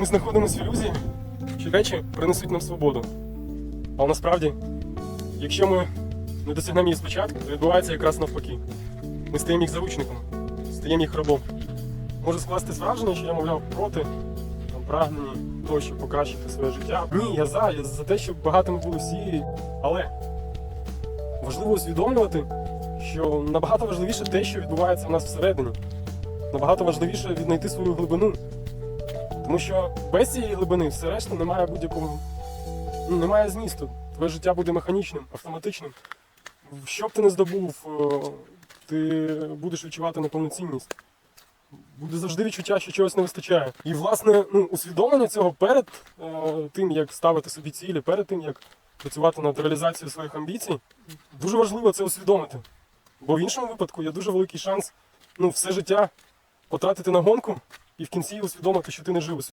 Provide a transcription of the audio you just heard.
Ми знаходимося в ілюзії, що речі принесуть нам свободу. Але насправді, якщо ми не досягнемо її спочатку, то відбувається якраз навпаки. Ми стаємо їх заручником, стаємо їх рабом. Може скласти враження, що я, мовляв, проти там, прагнені того, щоб покращити своє життя. Ні, я за, я за те, щоб багатими були всі. Але важливо усвідомлювати, що набагато важливіше те, що відбувається в нас всередині. Набагато важливіше віднайти свою глибину. Тому що без цієї глибини все решта немає будь-якого. Ну, немає змісту. Твоє життя буде механічним, автоматичним. Що б ти не здобув, е, ти будеш відчувати неповноцінність. Буде завжди відчуття, що чогось не вистачає. І, власне, ну, усвідомлення цього перед е, тим, як ставити собі цілі, перед тим, як працювати над реалізацією своїх амбіцій, дуже важливо це усвідомити. Бо в іншому випадку є дуже великий шанс ну, все життя потратити на гонку і в кінці усвідомити, що ти не жив